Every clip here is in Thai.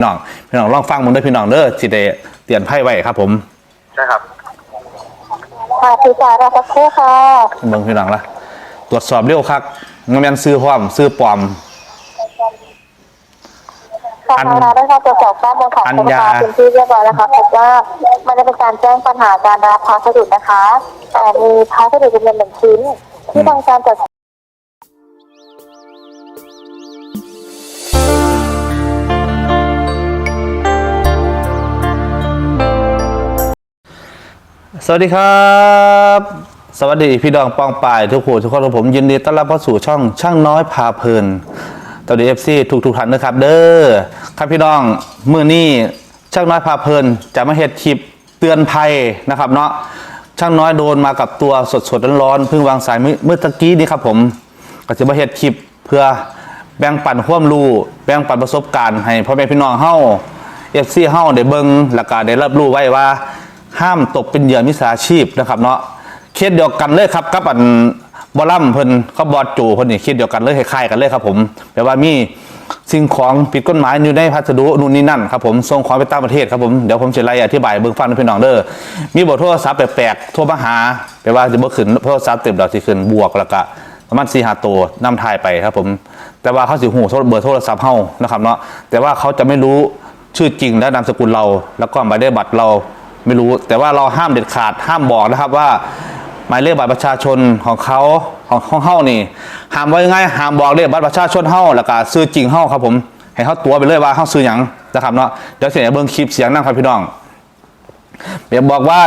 พี่น้องพี่น้องลองฟังมึงด้วยพี่น้องเด้อสิได้เตือนไพ่ไว้ครับ ผมใช่ครับค่ะพี่จ๋ารอสักครู่ค่ะเบิ่งพี่น้องละตรวจสอบเร็วครับงแม่นซื้อพร้อมซื้อปลอมทางเราได้รับตรวจสอบข้อมูลของอัญผู้ญาค้าพื้นที่เรียบร้อยแล้วค่ะพบว่าไม่ได้เป็นการแจ้งปัญหาการรับพัสดุนะคะแต่มีพัสดุจำนวนหนึ่งชิ้นที่ทางการตรวจ วัสดีครับ สวัสดีพี่ดองปองป่ายทุกผู้ทุกคนของผมยินดีต้อนรับเข้าสู่ช่องช่างน้อยพาเพลินตอนนี้เอฟซีทุกทุกท่านนะครับ เด้อครับพี่น้องมือนี้ช่างน้อยพาเพลินจะมาเฮ็ดคลิปเตือนภัยนะครับเนาะช่างน้อยโดนมากับตัวสดสดร้อนๆเพิ่งวางสายเมื่อตะกี้นี้ครับผม ก็จะมาเฮ็ดคลิปเพื่อแบ่งปันความรู้แบ่งปันประสบการณ์ให้พ่อแม่พี่น้องเฮาเอฟซีเฮาได้เบิ่งแล้วก็ได้รับรู้ไว้ว่า ห้ามตกเป็นเหยื่อมิจฉาชีพนะครับเนาะเคสเดียวกันเลยครับกับอันบอลลัมเพิ่นเขาบอดจูเพิ่นนี่เคสเดียวกันเลยคล้ายๆกันเลยครับผมแปลว่ามีสิ่งของผิดกฎหมายอยู่ในพัสดุนู่นนี่นั่นครับผมส่งของไปต่างประเทศครับผมเดี๋ยวผมจะไล่อธิบายเบิ่งฟังพี่น้องเด้อมีบอร์โทรศัพท์แปลกๆโทรมาหาแปลว่าจะบ่ขึ้นโทรศัพท์เต็มดอกสิขึ้นบวกแล้วก็ประมาณ4 5ตัวนำทายไปครับผม แต่ว่าเขาสิหูเบอร์โทรศัพท์เฮานะครับเนาะแต่ว่าเขาจะไม่รู้ชื่อจริงและนามสกุลเรา แล้วก็หมายเลขบัตรเรา ไม่รู้ แต่ว่าเราห้ามเด็ดขาดห้ามบอกนะครับว่าหมายเลขบัตรประชาชนของเขาของของเฮานี่ห้ามไว้ง่ายห้ามบอกเลขบัตรประชาชนเฮาแล้วก็ซื้อจริงเฮาครับผมให้เขาตัวไปเลยว่าเฮาซื้อหยังนะครับเนาะเดี๋ยวเสียงเบิ่งคลิปเสียงนั่งครับพี่น้องเดี๋ยวบอกว่า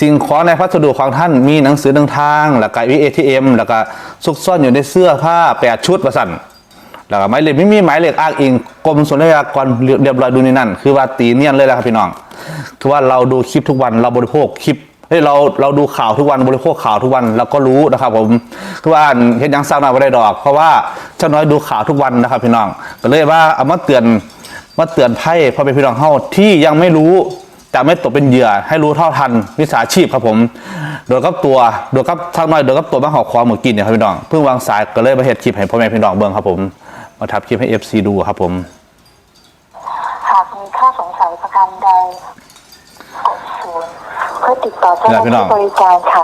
สิ่งของในพัสดุของท่านมีหนังสือเดินทาง แล้วก็วีเอทีเอ็มแล้วก็ซุกซ่อนอยู่ในเสื้อผ้าแปดชุดประสัน แล้วก็หมายเลขไม่มีหมายเลขอ้างอิงกรมศุลกากรเรียบร้อยดูในนั่นคือว่าตีเนียนเลยนะครับพี่น้อง คือว่าเราดูคลิปทุกวันเราบริโภคคลิปเฮ้ยเราเราดูข่าวทุกวันบริโภคข่าวทุกวันเราก็รู้นะครับผมคือว่าเห็นยังสร้างมาไม่ได้ดอก เพราะว่าเจ้าน้อยดูข่าวทุกวันนะครับพี่น้องก็เลยว่าเอามาเตือนมาเตือนไพ่พ่อเป็นพี่น้องเฮาที่ยังไม่รู้จะไม่ตกเป็นเหยื่อให้รู้เท่าทันวิชาชีพครับผม โดยกับตัวโดยกับทางน้อยโดยกับตัวบ้างหอกควาหมูกินเนี่ยครับพี่น้องเพิ่งวางสายก็เลยมาเห็ดคลิปให้พ่อแม่พี่น้องเบิ่งครับผม มาทับคลิปให้ FC ดูครับผม หากมีข้อสงสัยประการใดกดศูนย์เพื่อติดต่อเจ้าหน้าที่บริการค่ะ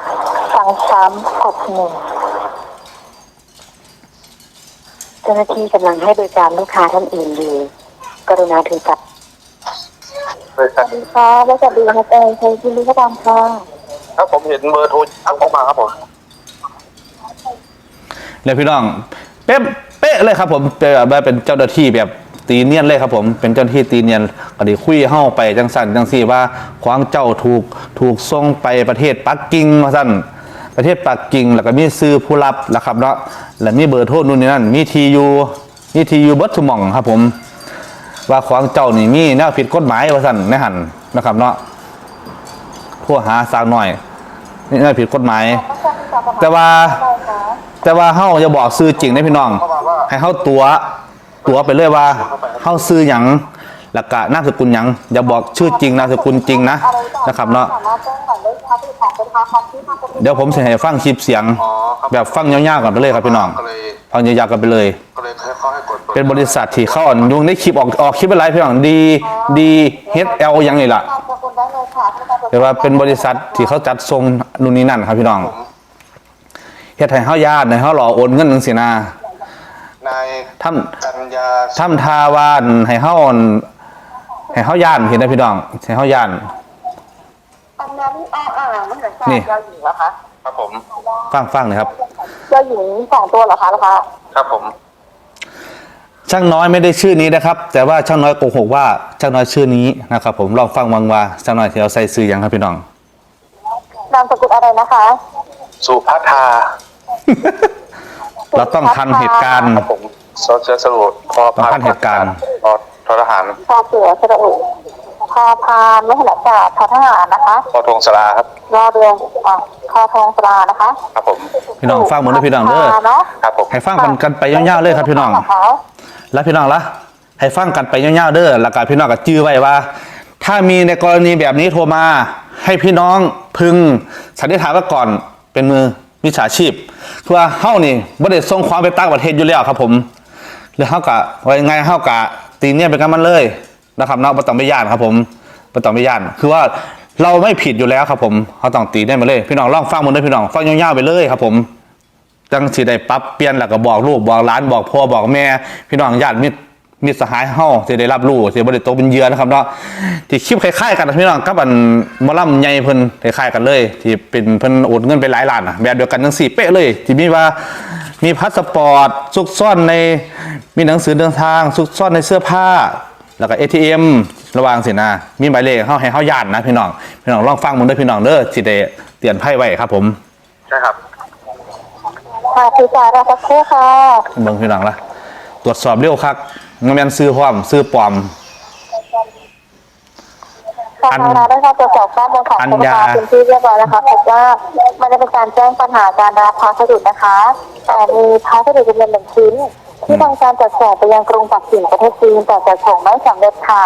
ฟังซ้ำกดหนึ่งเจ้าหน้าที่กำลังให้บริการลูกค้าท่านอื่นอยู่กรุณาถือจับบริษัทสวัสดีค่ะและสวัสดีค่ะเจย์เคยยินดีก็ตามค่ะถ้าผมเห็นเบอร์โทรทักเข้ามาครับผม แล้วพี่น้องเป๊ะเป๊ะเลยครับผมเป็นแบบเป็นเจ้าหน้าที่แบบตีเนียนเลยครับผมเป็นเจ้าหน้าที่ตีเนียนก็ดีคุยเฮ้าไปจังสั่นจังสี่ว่าขวางเจ้าถูกถูกส่งไปประเทศปักกิ่งมาสั่นประเทศปักกิ่งแล้วก็มีซื้อผู้รับนะครับเนาะแล้วมีเบอร์โทรนู่นนี่นั่นมีทียูมีทียูบิร์ตสมองครับผม ว่าขวางเจ้านี่มีแนวผิดกฎหมายว่าสั่นในหันนะครับเนาะผู้หาสาวหน่อยนี่แนวผิดกฎหมาย แต่ว่าแต่ว่าเฮาจะบอกซื้อจริงนะพี่น้อง ให้เฮาตัวตัวไปเลยว่าเฮาซื้อหยังแล้วก็นามสกุลหยังอย่าบอกชื่อจริงนามสกุลจริงนะนะครับเนาะสามารถแจ้งก่อนได้ค่ะที่ของเป็นค้าของที่ทางประตูเดี๋ยวผมจะให้ฟังคลิปเสียง แบบฟังยาวๆกันไปเลยครับพี่น้องฟังยาวๆกันไปเลย เป็นบริษัทที่เขาอ่อนยุงได้คลิปออกออกคลิปเป็นไรพี่น้องดีดีเฮดเอลยังนี่ล่ะนามสกุลได้เลยค่ะที่ทางประตูแต่ว่าเป็นบริษัทที่เขาจัดทรงนู่นนี่นั่นครับพี่น้องเฮ็ดให้เฮาญาติให้เฮาหล่อโอนเงินจังซี่นะ นายทำกัญญาทำทาวานให้เฮาอั่นให้เฮาย่านเห็นได้พี่น้องให้เฮาย่าน อันนั้นอ่าอ่าไม่เหมือนกันนี่ เจ้าหญิงเหรอคะครับผม ฟังฟังหนะครับ เจ้าหญิงสองตัวเหรอคะลูกค้าครับผม ช่างน้อยไม่ได้ชื่อนี้นะครับ แต่ว่าช่างน้อยโกหกว่าช่างน้อยชื่อนี้นะครับผมลองฟังวังว่าช่างน้อยที่เราใส่ซื้อหยังครับพี่น้อง นามสกุลอะไรนะคะ สุภัทา เราต้องทันเหตุการณ์ ครับผมโซเชียลสรุปพอต้องทันเหตุการณ์ พอททหารชาเสือสระอุพาพานไม่ขนาดจ่าทอทหารนะคะ พอทงสลาครับ รอเดือนอะคอทองปลานะคะครับผมพี่น้องฟังหมดเลยพี่น้องเด้อเนาะครับผมให้ฟังกันกันไปยาวๆเลยครับพี่น้อง แล้วพี่น้องละให้ฟังกันไปยาวๆเด้อแล้วก็พี่น้องก็จื้อไว้ว่า ถ้ามีในกรณีแบบนี้โทรมา ให้พี่น้องพึงสันนิษฐานไว้ก่อนเป็นมือมิจฉาชีพ คือว่าเฮานี่บ่ได้ส่งความไปต่างประเทศอยู่แล้วครับ ผมหรือเฮากะว่ายังไงเฮากะตีเนี่ยเป็นกันมันเลยนะครับเนาะบ่ต้องไปย่านครับ ผมประต้องไปย่าน คือว่าเราไม่ผิดอยู่แล้วครับ ผมเขาต้องตีได้มาเลย พี่น้องลองฟังมันด้วยพี่น้องฟังยาวๆไปเลยครับ ผมจังสีได้ปรับเปลี่ยนหลักก็บอกลูกบอกร้านบอกพ่อบอกแม่ พี่น้องญาติมิตร มิตรสหายเฮาสิได้รับรู้สิบ่ได้ตกเป็นเหยื่อนะครับเนาะที่คลิปคล้ายๆกันนะพี่น้องกับอันหมอลำใหญ่เพิ่นคล้ายๆกันเลย ที่เป็นเพิ่นโอนเงินไปหลายล้านอะแบบเดียวกันทั้งสี่เป๊ะเลย ที่มีว่ามีพาสปอร์ตซุกซ่อนในมีหนังสือเดินทางซุกซ่อนในเสื้อผ้า แล้วก็ ATM ระหว่างสินะมีหมายเลขเฮาให้เฮาย่านนะพี่น้องพี่น้องลองฟังมันด้วยพี่น้องเด้อสิได้เตือนภัยไว้ครับผมใช่ครับค่ะพี่จ๋ารอสักครู่ค่ะเบิ่งพี่น้องละตรวจสอบเร็วคัก มันแม่นซื้อพร้อมซื้อปลอม ทางเราได้รับตรวจสอบข้อมูลของอัญคุณญาลูกค้าเป็นที่เรียบร้อยแล้วค่ะพบว่ามันได้เป็นการแจ้งปัญหาการรับพัสดุนะคะ แต่มีพัสดุจำนวนหนึ่งชิ้น ที่ทางการจัดส่งไปยังกรุงปักกิ่งประเทศจีนแต่จัดส่งไม่สำเร็จค่ะ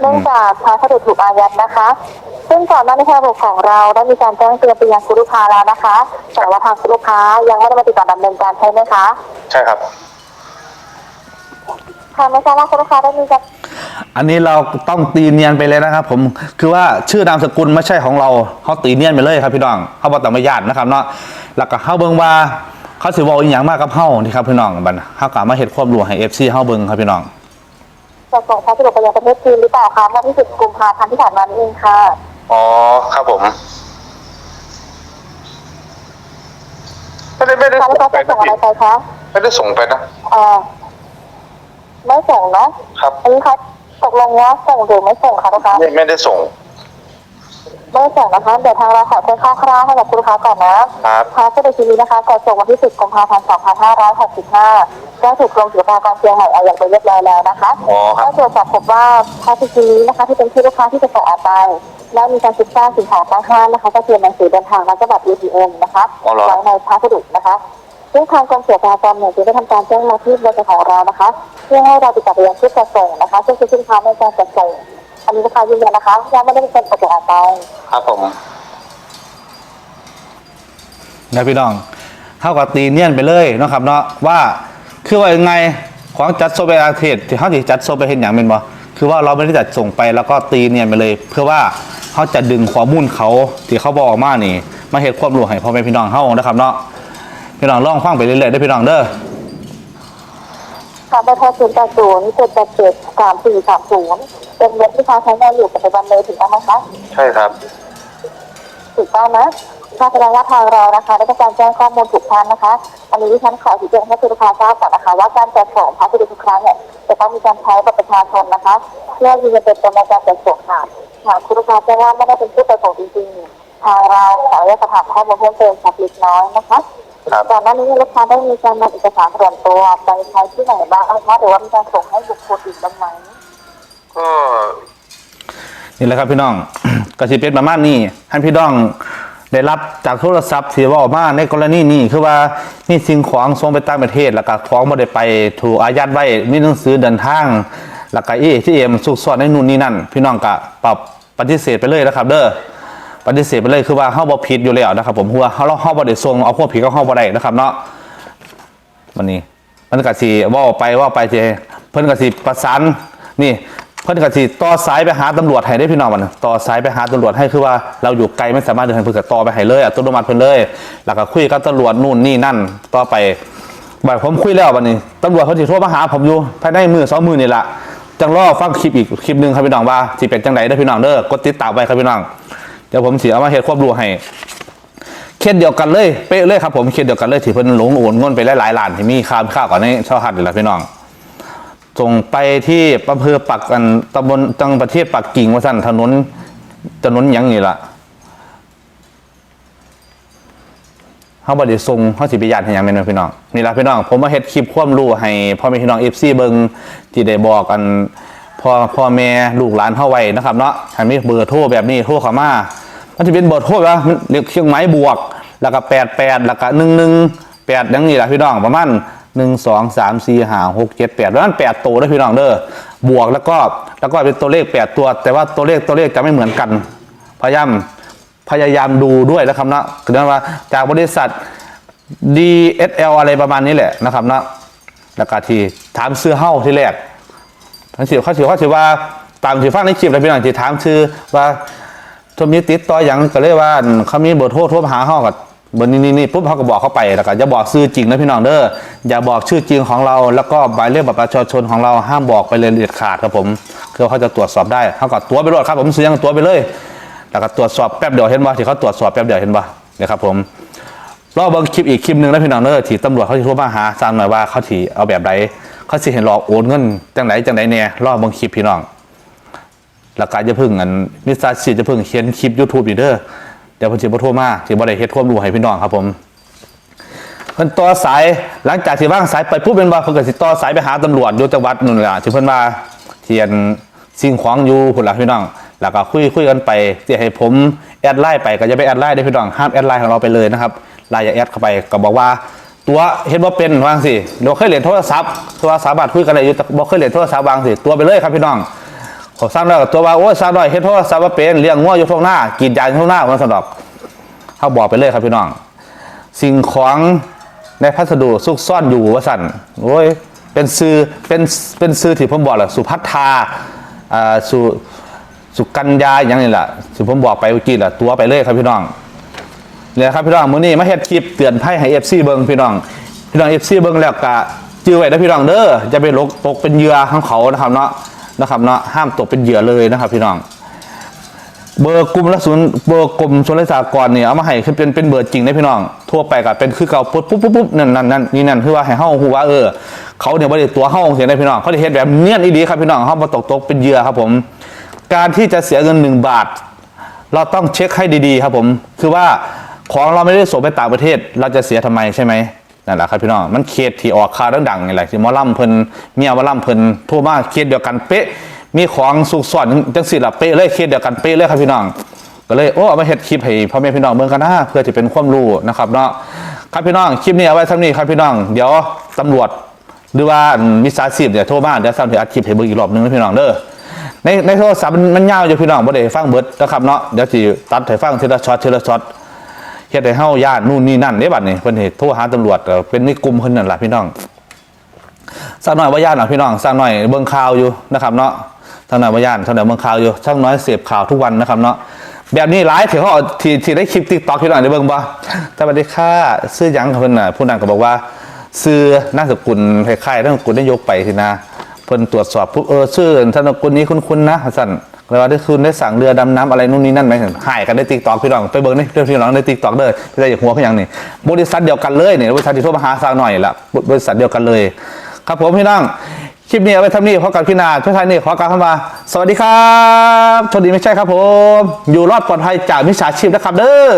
เนื่องจากพัสดุถูกอายัดนะคะ ซึ่งก่อนหน้านี้ทางระบบของเราได้มีการแจ้งเตือนไปยังคุณลูกค้าแล้วนะคะ แต่ว่าทางคุณลูกค้ายังไม่ได้มาติดต่อดำเนินการใช่ไหมคะ ใช่ครับ ทางไม่ทราบว่าคุณลูกค้าได้มีการอันนี้เราต้องตีเนียนไปเลยนะครับ ผมคือว่าชื่อนามสกุลไม่ใช่ของเราเขาตีเนียนไปเลยครับพี่น้องเขาบอกแต่ไม่ญาตินะครับเนาะแล้วก็เฮาเบิ่งว่าเขาสิเว้าอีหยังมากกับเฮานี่ครับพี่น้องบัดน่ะเฮากะมาเฮ็ดความรู้ให้ FC เฮาเบิ่งครับพี่น้องจะส่งพัสดุไปยังประเทศจีนหรือเปล่าคะเมื่อที่สิบกุมภาพันธ์ที่ผ่านมานี่เองค่ะอ๋อครับผมไม่ได้ไม่ได้ทางส่ลูงกค้าไปจะนะส่งอะไรพี่ไปคะไม่ได้ส่งไปนะเอ่อ ไม่ส่งเนาะครับอันนี้เขาตกลงว่าส่งหรือไม่ส่งคะลูกค้าไม่ไม่ได้ส่งไม่ส่งนะคะเดี๋ยวทางเราขอแจ้งข้อคร่าวๆให้กับคุณลูกค้าก่อนนะครับพัสดุชิ้นนี้นะคะก่อนส่งวันที่ 10กุมภาพันธ์2565ได้ถูกกรมศุลกากรเชียงใหม่อายัดไปเรียบร้อยแล้วนะคะอ๋อครับได้ตรวจสอบพบว่าพัสดุชิ้นนี้นะคะ ที่เป็นชื่อลูกค้าที่จะส่งออกไปและมีการติดตั้งสิ่งของต้องห้ามนะคะ ก็คือหนังสือเดินทางและก็บัตร ATM นะคะอ๋อเหรอไว้ในพัสดุนะคะ ซึ่งทางกรมศุลกากรเนี่ยจะได้ทำการแจ้งมาที่บริษัทของเรานะคะ เพื่อให้เราติดต่อไปยังผู้จัดส่งนะคะซึ่งคือสินค้าในการจัดส่งอันนี้ลูกค้ายืนยันนะคะยังไม่ได้เป็นการประกาศไปครับผมนะพี่น้องเท่ากับตีเนียนไปเลยนะครับเนาะว่าคือว่ายังไงของจัดโซไปอาเทศที่เขาจัดโซไปเห็นอย่างเป็นบ่คือว่าเราไม่ได้จัดส่งไปแล้วก็ตีเนียนไปเลย เพื่อว่าเขาจะดึงข้อมูลเขาที่เขาบอกมานี่ มาเห็นความรู้ให้พ่อแม่พี่น้องเฮานะครับเนาะ พี่น้องลองฟังไปเรื่อยๆได้อพี่น้องเด้อค่ะเบอร์โทรศูนย์แปดศูนย์เจ็ดแปดเจ็ดสามสี่สามศูนย์เป็นเว็บที่ค้าใช้งานอยู่ปัจจุบันเลยถูกต้องไหมคะใช่ครับ ถูกต้องนะถ้าแสดงว่าทางเรานะคะได้ทำการแจ้งข้อมูลถูกท่านนะคะ อันนี้ที่ฉันขอชี้แจงให้คุณลูกค้าทราบก่อนนะคะ ว่าการจัดส่งพัสดุทุกครั้งเนี่ยจะต้องมีการใช้บัตรประชาชนนะคะ เพื่อยืนยันตัวตนในการจัดส่งค่ะหากคุณลูกค้าแจ้งว่าไม่ได้เป็นผู้ประสงค์จริงๆทางเราขออนุญาตสอบถามข้อมูลเพิ่มเติมสักเล็กน้อยนะคะ ครับ ก่อนหน้านี้ลูกค้าได้มีการนำเอกสารส่วนตัวไปใช้ที่ไหนบ้างนะคะหรือว่ามีการส่งให้บุคคลอื่นบ้างไหมก็นี่แหละครับพี่น้อง ก็สิเป็นประมาณนี้ให้พี่น้องได้รับจากโทรศัพท์ที่เว่ามาในกรณีนี้คือว่ามีสิ่งของส่งไปต่างประเทศแล้วก็ของบ่ได้ไปถูกอายัดไว้มีหนังสือเดินทางแล้วก็เอทีเอ็มซุกซ่อนในนู่นนี่นั่น พี่น้องก็ปรับปฏิเสธไปเลยนะครับ เด้อ ปฏิเสธไปเลยคือว่าเฮาบ่ผิดอยู่แล้วนะครับ ผมเพราะว่าเฮาเฮาบ่ได้ส่งเอาพวกผิดก็เฮาบ่ได้นะครับเนาะวันนี้มันก็สิเว่าไปเว่าไปสิเพิ่นก็สิประสานนี่เพิ่นก็สิต่อสายไปหาตำรวจให้ได้พี่น้องมันต่อสายไปหาตำรวจให้คือว่าเราอยู่ไกลไม่สามารถเดินทางเพิ่นก็ต่อไปให้เลยอัตโนมัติเพิ่นเลย แล้วก็คุยกับตำรวจนู่นนี่นั่นต่อไปบ่ายผมคุยแล้ววันนี้ตำรวจเขาสิโทรมาหาผมอยู่ภายในมือสองมือนี่ละจังรอฟังคลิปอีกคลิปหนึ่งครับพี่น้องว่าสิเป็นจังไดเด้พี่น้องเด้อกดติดตามไว้ครับพี่น้อง เดี๋ยวผมสิเอามาเฮ็ดความรู้ให้เคสเดียวกันเลยเป๊ะเลยครับผมเคสเดียวกันเลยที่เพิ่นหลงโอนเงินไปหลายๆล้านที่มีค่าข้าวก่อนในชาวหัดนี่แหละพี่น้องส่งไปที่อำเภอปักกันตำบลจังประเทศปักกิ่งว่าสั่นถนนถนนยังนี่ละเขาบไดิส่งเขาสิไปญาติให้ยังแม่นพี่น้องนี่ละพี่น้อง ผมมาเฮ็ดคลิปความรู้ให้พ่อแม่พี่น้อง FC เบิงที่ได้บอกกันพ่อพ่อแม่ลูกหลานเฮาไว้นะครับเนาะถ้ามีเบอร์โทรแบบนี้โทรเข้ามา มันจะเป็นเบอร์โทรว่ามันเรียกเครื่องหมายบวก แล้วก็แปดแปดแล้วก็หนึ่งหนึ่งแปดยังนี่แหละพี่น้องประมาณหนึ่งสองสามสี่ห้าหกเจ็ดแปดแล้วนั้นแปดตัวด้วยพี่น้องเด้อบวกแล้วก็แล้วก็เป็นตัวเลขแปดตัว แต่ว่าตัวเลขตัวเลขจะไม่เหมือนกัน พยายามพยายามดูด้วยนะครับนะคือนั่นว่าจากบริษัท DSL อะไรประมาณนี้แหละนะครับนะแล้วก็ที่ถามซื้อเฮ้าที่แรกเขาสิเขาสิเขาสิว่าตามที่ฟังในคลิปแล้วพี่น้องที่ถามชื่อว่า โทรมีติดต่อหยังก็เลยว่าเขามีเบอร์โทรโทรมาหาเฮาก็เบอร์นี้นี่นี่ปุ๊บเขาก็บอกเข้าไปแล้วก็อย่าบอกชื่อจริงนะพี่น้องเด้ออย่าบอกชื่อจริงของเรา แล้วก็หมายเลขบัตรประชาชนของเราห้ามบอกไปเลยเด็ดขาดครับผมคือเขาจะตรวจสอบได้เขาก็ตัวไปรวดครับ ผมซื้อยังตัวไปเลยแล้วก็ตรวจสอบแป๊บเดียวเห็นบ่ที่เขาตรวจสอบแป๊บเดียวเห็นบ่เนี่ยครับผมรอเบิ่งคลิปอีกคลิปหนึ่งแล้วพี่น้องเด้อที่ตำรวจเขาที่โทรมาหาซามหน่อยว่าเขาที่เอาแบบใดเขาสิเห็นหลอกโอนเงินจังไหนจังไหนเนี่ยรอเบิ่งคลิปพี่น้อง แล้วก็จะพึ่งอันมิสซาชีจะพึ่งเขียนคลิป YouTube นี่เด้อเดี๋ยวเพิ่นสิบ่โทรมาที่บ่ได้เฮ็ดควมรู้ให้พี่น้องครับผมเพิ่นต่อสายหลังจากที่วางสายไปปุ๊บเป็นว่าเพิ่นก็สิต่อสายไปหาตำรวจอยู่จังหวัดนู่นล่ะที่เพิ่นว่าเทียนสิ่งของอยู่พุ่นล่ะพี่น้องแล้วก็คุยคุยกันไปที่ให้ผมแอดไลน์ไปก็จะไปแอดไลน์ได้พี่น้องห้ามแอดไลน์ของเราไปเลยนะครับไลน์อย่าแอดเข้าไปก็บอกว่าตัวเห็นว่าเป็นวางสิเราเคยเรียนโทรศัพท์โทรศัพท์บาทคุยกันอะไรอยู่แต่บอกเคยเรียนโทรศัพท์วางสิตัวไปเลยครับพี่น้อง ขอสร้างแล้วตัวว่าโอ้ยสร้างหน่อยเห็นโทรศัพท์ว่าเป็นเลี้ยงงัวอยู่ตรงหน้ากีดยางอยู่ตรงหน้ามันสนอกเขาบอกไปเลยครับพี่น้อง สิ่งของในพัสดุซุกซ่อนอยู่ว่าสั่นโอ้ยเป็นซื้อเป็นเป็นซื้อที่ผมบอกแหละสุพัฒนาอ่าสุสุกัญญาอย่างนี้แหละที่ผมบอกไปเมื่อกี้แหละตัวไปเลยครับพี่น้องเนี่ยครับพี่น้องมื้อนี้มาเฮ็ดคลิปเตือนภัยให้ FC เบิ่งพี่น้องพี่น้อง FC เบิ่งแล้วก็จื้อไว้นะพี่น้องเด้อจะไปลกตกเป็นเหยื่อของเขานะครับเนาะ นะครับเนาะห้ามตกเป็นเหยื่อเลยนะครับพี่น้อง เบอร์กลุ่มละศูนย์เบอร์กลุ่มสุรสากรเนี่ยเอามาให้คือเป็นเป็นเบอร์จริงนะพี่น้อง ทั่วไปก็เป็นคือเก่าปุ๊บปุ๊บปุ๊บปุ๊บนั่นนั่นนั่นนี่นั่นคือว่าให้เฮาฮูว่าเออเขาเนี่ยบ่ได้ตัวเฮาเสียนะพี่น้องเขาได้เฮ็ดแบบเนียนอีดีครับพี่น้องเฮาบ่ตกตกเป็นเหยื่อครับผม การที่จะเสียเงินหนึ่งบาท เราต้องเช็คให้ดีๆ ครับผม คือว่าของเราไม่ได้ส่งไปต่างประเทศ เราจะเสียทำไมใช่ไหม นั่นแหละครับพี่น้องมันเคสที่ออกข่าวดังๆนี่แหละที่มอลำเพิ่นเมียหมอลำเพิ่นโทรมาเคสเดียวกันเป๊ะ มีของสุกซ่อนจังสิละเป๊ะเลยเคสเดียวกันเป๊ะเลยครับพี่น้อง ก็เลยโอ้เอามาเฮ็ดคลิปให้พ่อแม่พี่น้องเบิ่งกันนะเพื่อจะเป็นความรู้นะครับเนาะครับพี่น้องคลิปนี้เอาไว้ท่านี้ครับพี่น้อง เดี๋ยวตำรวจหรือว่ามิจฉาชีพเนี่ยโทรมาเดี๋ยวซ้ำถึงอัดคลิปให้เบิ่งอีกรอบหนึงนะพี่น้องเด้อในในโทรศัพท์มันมันยาวอยู่พี่น้องบ่ได้ฟังเบิดนะครับเนาะเดี๋ยวสิตัดให้ฟังทีละช็อตทีละช็อต เฮ็ดให้เฮาย่านนู่นนี่นั่นเด้บัดนี้เพิ่นเฮ็ดโทรหาตำรวจเป็นในกลุ่มเพิ่นนั่นล่ะพี่น้องสักหน่อยว่าย่านหน่อยพี่น้องสักหน่อยเบิ่งข่าวอยู่นะครับเนาะสักหน่อยว่าย่านสักหน่อยเบิ่งข่าวอยู่สักน้อยเสพข่าวทุกวันนะครับเนาะแบบนี้หลายที่เขาเอาที่ที่ได้คลิป TikTok พี่น้องได้เบิ่งบ่สวัสดีค่ะซื้อหยังเพิ่นน่ะผู้นั้นก็บอกว่าซื้อนามสกุลคล้ายๆนามสกุลได้ยกไปสินะเพิ่นตรวจสอบปุ๊บเออชื่อนามสกุลนี้คุ้นๆนะสั่น แล้วว่าได้คืนได้สั่งเรือดำน้ำอะไรนู่นนี่นั่นไหมหายกันได้ติ๊กตอกพี่น้องไปเบิ่งนี่เรื่องพี่น้องในติ๊กตอกเด้อพี่ได้อยากหัวเขาอย่างนี้บริษัทเดียวกันเลยเนี่ยบริษัทที่โทรมาหาสางหน่อยละบริษัทเดียวกันเลย ครับผมพี่น้องคลิปนี้เอาไปทำนี่พอกันพี่นาช่วยทายนี่ขอกล่ารเข้ามา สวัสดีครับโชคดีไม่ใช่ครับผม อยู่รอดปลอดภัยจากมิจฉาชีพนะครับเด้อ